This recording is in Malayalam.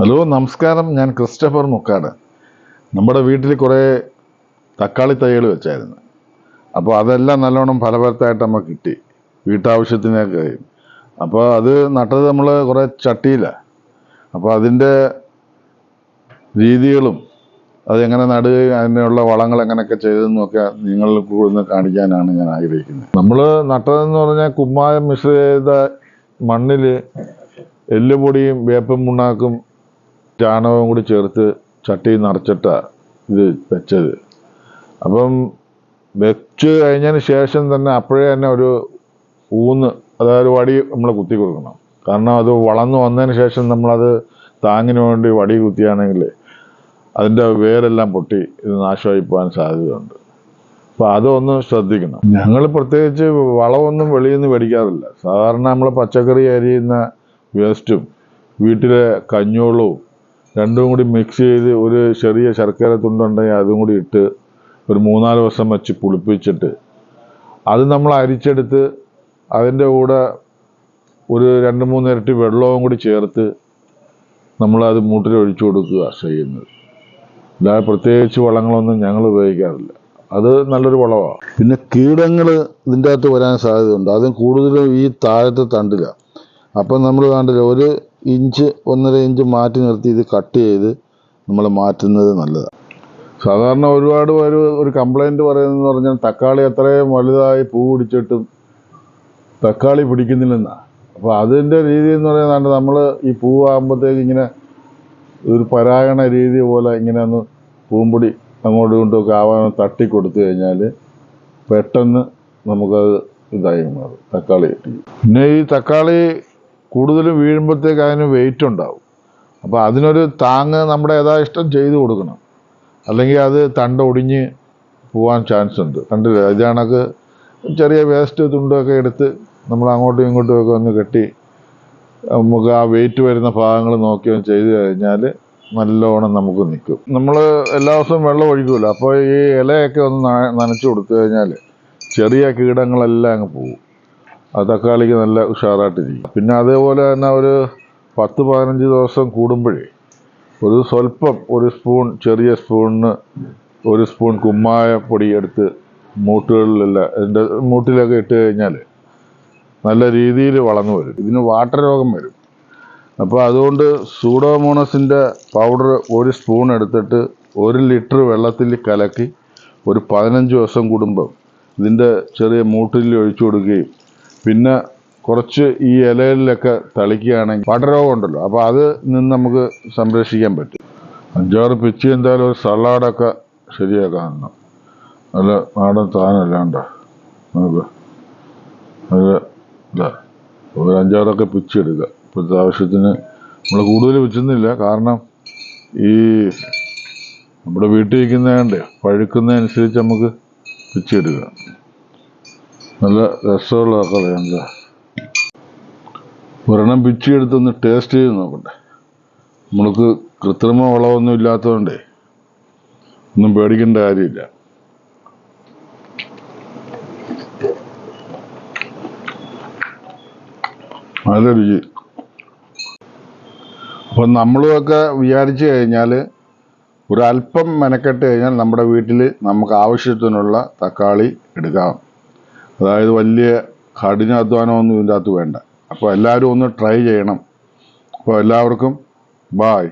ഹലോ നമസ്കാരം. ഞാൻ ക്രിസ്റ്റഫർ മുക്കാട്. നമ്മുടെ വീട്ടിൽ കുറേ തക്കാളി തൈകൾ വെച്ചായിരുന്നു. അപ്പോൾ അതെല്ലാം നല്ലോണം ഫലഭരത്തായിട്ട് നമുക്ക് കിട്ടി. വീട്ടാവശ്യത്തിനൊക്കെ അപ്പോൾ അത് നട്ടത് നമ്മൾ കുറേ ചട്ടിയിലാണ് അപ്പോൾ അതിന്റെ രീതികളും അതെങ്ങനെ നടുകയും അതിനുള്ള വളങ്ങൾ എങ്ങനെയൊക്കെ ചെയ്തതെന്നൊക്കെ നിങ്ങൾക്ക് കൂടുതൽ കാണിക്കാനാണ് ഞാൻ ആഗ്രഹിക്കുന്നത്. നമ്മൾ നട്ടതെന്ന് പറഞ്ഞാൽ കുമ്മായം മിശ്ര ചെയ്ത മണ്ണിൽ എല്ലുപൊടിയും വേപ്പും മുണ്ണാക്കും ചാണകവും കൂടി ചേർത്ത് ചട്ടി നിറച്ചിട്ടാണ് ഇത് വെച്ചത്. അപ്പം വെച്ച് കഴിഞ്ഞതിന് ശേഷം തന്നെ അപ്പോഴേ തന്നെ ഒരു ഊന്ന് അതായത് വടി നമ്മൾ കുത്തി കൊടുക്കണം. കാരണം അത് വളർന്നു വന്നതിന് ശേഷം നമ്മളത് താങ്ങിന് വേണ്ടി വടി കുത്തിയാണെങ്കിൽ അതിന്റെ വേരെല്ലാം പൊട്ടി ഇത് നാശമായി പോകാൻ സാധ്യതയുണ്ട്. അപ്പോൾ അതൊന്ന് ശ്രദ്ധിക്കണം. ഞങ്ങൾ പ്രത്യേകിച്ച് വളമൊന്നും വെളിയിൽ നിന്ന് മേടിക്കാറില്ല. സാധാരണ നമ്മൾ പച്ചക്കറി അരിയുന്ന വേസ്റ്റും വീട്ടിലെ കഞ്ഞോളവും രണ്ടും കൂടി മിക്സ് ചെയ്ത് ഒരു ചെറിയ ശർക്കര തുണ്ടുണ്ടെങ്കിൽ അതും കൂടി ഇട്ട് ഒരു മൂന്നാൽ ദിവസം വെച്ച് പുളിപ്പിച്ചിട്ട് അത് നമ്മൾ അരിച്ചെടുത്ത് അതിന്റെ കൂടെ ഒരു രണ്ട് മൂന്ന് ഇരട്ടി വെള്ളവും കൂടി ചേർത്ത് നമ്മളത് മൂട്ടിൽ ഒഴിച്ചു കൊടുക്കുക ചെയ്യുന്നത്. അല്ലാതെ പ്രത്യേകിച്ച് വളങ്ങളൊന്നും ഞങ്ങൾ ഉപയോഗിക്കാറില്ല. അത് നല്ലൊരു വളമാണ് പിന്നെ കീടങ്ങൾ ഇതിന്റെ അകത്ത് വരാൻ സാധ്യതയുണ്ട്. അതും കൂടുതലും ഈ താഴത്തെ തണ്ടിലാണ്. അപ്പം നമ്മൾ കണ്ടില്ല ഒരു ഇഞ്ച് ഒന്നര ഇഞ്ച് മാറ്റി നിർത്തി ഇത് കട്ട് ചെയ്ത് നമ്മൾ മാറ്റുന്നത് നല്ലതാണ്. സാധാരണ ഒരുപാട് പേര് ഒരു കംപ്ലൈന്റ് പറയുന്നതെന്ന് പറഞ്ഞാൽ തക്കാളി അത്രയും വലുതായി പൂ പിടിച്ചിട്ടും തക്കാളി പിടിക്കുന്നില്ലെന്നാണ് അപ്പോൾ അതിന്റെ രീതി എന്ന് പറയുന്നത് നമ്മൾ ഈ പൂവാകുമ്പോഴത്തേക്ക് ഇങ്ങനെ ഒരു പരാഗണ രീതി പോലെ ഇങ്ങനെ ഒന്ന് പൂമ്പൊടി അങ്ങോട്ടും ഇങ്ങോട്ടും ഒക്കെ ആവാൻ തട്ടി കൊടുത്തു കഴിഞ്ഞാൽ പെട്ടെന്ന് നമുക്കത് ഇതായി മാറും തക്കാളി കിട്ടി. പിന്നെ ഈ തക്കാളി കൂടുതലും വീഴുമ്പോഴത്തേക്ക് അതിന് വെയിറ്റ് ഉണ്ടാവും. അപ്പോൾ അതിനൊരു താങ്ങ് നമ്മുടെ യഥാഇഷ്ടം ചെയ്തു കൊടുക്കണം. അല്ലെങ്കിൽ അത് തണ്ട് ഒടിഞ്ഞ് പോകാൻ ചാൻസ് ഉണ്ട്. കണ്ടില്ല ഇത് ചെറിയ വേസ്റ്റ് തുണ്ടൊക്കെ എടുത്ത് നമ്മൾ അങ്ങോട്ടും ഇങ്ങോട്ടും ഒക്കെ ഒന്ന് കെട്ടി നമുക്ക് ആ വെയിറ്റ് വരുന്ന ഭാഗങ്ങൾ നോക്കി ചെയ്തു കഴിഞ്ഞാൽ നല്ലോണം നമുക്ക് നിൽക്കും. നമ്മൾ എല്ലാ ദിവസവും വെള്ളം ഒഴിക്കുമല്ലോ അപ്പോൾ ഈ ഇലയൊക്കെ ഒന്ന് നനച്ച് കൊടുത്തു കഴിഞ്ഞാൽ ചെറിയ കീടങ്ങളെല്ലാം അങ്ങ് പോകും ആ തക്കാളിക്ക് നല്ല ഉഷാറായിട്ടിരിക്കും. പിന്നെ അതേപോലെ തന്നെ ഒരു പത്ത് പതിനഞ്ച് ദിവസം കൂടുമ്പോഴേ ഒരു സ്വല്പം ഒരു സ്പൂൺ ചെറിയ സ്പൂണിന് ഒരു സ്പൂൺ കുമ്മായ പൊടി എടുത്ത് മൂട്ടുകളിലെല്ലാം എന്റെ മൂട്ടിലൊക്കെ ഇട്ട് കഴിഞ്ഞാൽ നല്ല രീതിയിൽ വളർന്നു വരും. ഇതിന് വാട്ടർ രോഗം വരും. അപ്പോൾ അതുകൊണ്ട് സൂഡോമോണസിന്റെ പൗഡർ ഒരു സ്പൂൺ എടുത്തിട്ട് ഒരു ലിറ്റർ വെള്ളത്തിൽ കലക്കി ഒരു പതിനഞ്ച് ദിവസം കൂടുമ്പം ഇതിന്റെ ചെറിയ മൂട്ടിൽ ഒഴിച്ചു കൊടുക്കുകയും പിന്നെ കുറച്ച് ഈ ഇലയിലൊക്കെ തളിക്കുകയാണെങ്കിൽ പടരോഗം ഉണ്ടല്ലോ. അപ്പോൾ അത് നിന്ന് നമുക്ക് സംരക്ഷിക്കാൻ പറ്റും. അഞ്ചാറ് പിച്ചി എന്തായാലും ഒരു സലാഡൊക്കെ ശരിയാക്കാൻ നല്ല നാടൻ സാധനമല്ലാണ്ട നമുക്ക് നല്ല ഇതാ. ഒരു അഞ്ചാറൊക്കെ പിച്ചെടുക്കുക ഇപ്പോഴത്തെ ആവശ്യത്തിന് നമ്മൾ കൂടുതൽ വെച്ചുന്നില്ല കാരണം ഈ നമ്മുടെ വീട്ടിൽ ഇരിക്കുന്നതുകൊണ്ട് പഴുക്കുന്നതനുസരിച്ച് നമുക്ക് പിച്ചെടുക്കുക നല്ല രസമുള്ള എന്താ ഒരെണ്ണം പിച്ചിയെടുത്തൊന്ന് ടേസ്റ്റ് ചെയ്ത് നോക്കട്ടെ. നമ്മൾക്ക് കൃത്രിമ വളമൊന്നും ഇല്ലാത്തതുകൊണ്ടേ ഒന്നും പേടിക്കേണ്ട കാര്യമില്ല. നല്ല രുചി. അപ്പം നമ്മളുമൊക്കെ വിചാരിച്ചു കഴിഞ്ഞാൽ ഒരല്പം മെനക്കെട്ട് കഴിഞ്ഞാൽ നമ്മുടെ വീട്ടിൽ നമുക്ക് ആവശ്യത്തിനുള്ള തക്കാളി എടുക്കാം. അതായത് വലിയ കഠിനാധ്വാനമൊന്നും ഇതിന്റെ അകത്ത് വേണ്ട. അപ്പോൾ എല്ലാവരും ഒന്ന് ട്രൈ ചെയ്യണം. അപ്പോൾ എല്ലാവർക്കും ബായ്